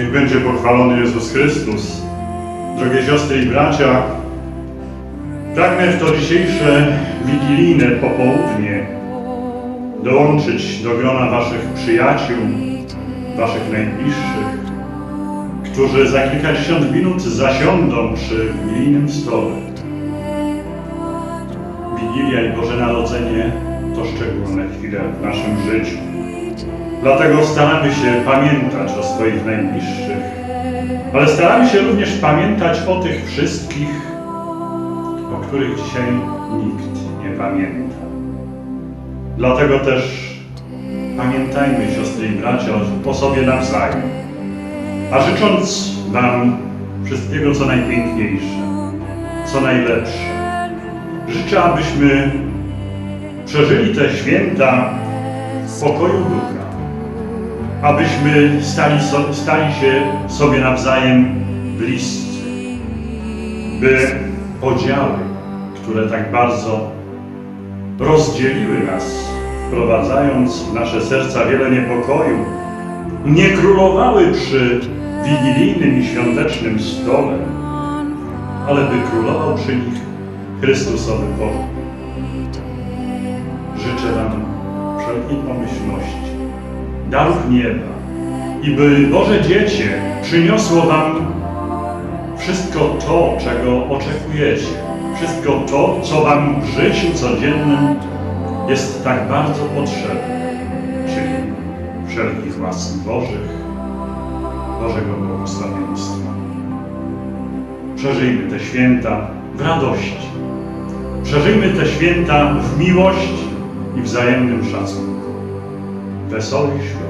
Niech będzie pochwalony Jezus Chrystus. Drogie siostry i bracia, pragnę w to dzisiejsze wigilijne popołudnie dołączyć do grona Waszych przyjaciół, Waszych najbliższych, którzy za kilkadziesiąt minut zasiądą przy wigilijnym stole. Wigilia i Boże Narodzenie to szczególne chwile w naszym życiu. Dlatego staramy się pamiętać o swoich najbliższych, ale staramy się również pamiętać o tych wszystkich, o których dzisiaj nikt nie pamięta. Dlatego też pamiętajmy, siostry i bracia, o sobie nawzajem. A życząc Wam wszystkiego, co najpiękniejsze, co najlepsze, życzę, abyśmy przeżyli te święta w pokoju ducha, abyśmy stali, so, stali się sobie nawzajem bliscy, by podziały, które tak bardzo rozdzieliły nas, wprowadzając w nasze serca wiele niepokoju, nie królowały przy wigilijnym i świątecznym stole, ale by królował przy nich Chrystusowy pokój. Życzę Wam wszelkiej pomyślności, darów nieba i by Boże Dziecię przyniosło Wam wszystko to, czego oczekujecie, wszystko to, co Wam w życiu codziennym jest tak bardzo potrzebne, czyli wszelkich łask Bożych, Bożego błogosławieństwa. Przeżyjmy te święta w radości. Przeżyjmy te święta w miłości i wzajemnym szacunku. Vincent Luchon.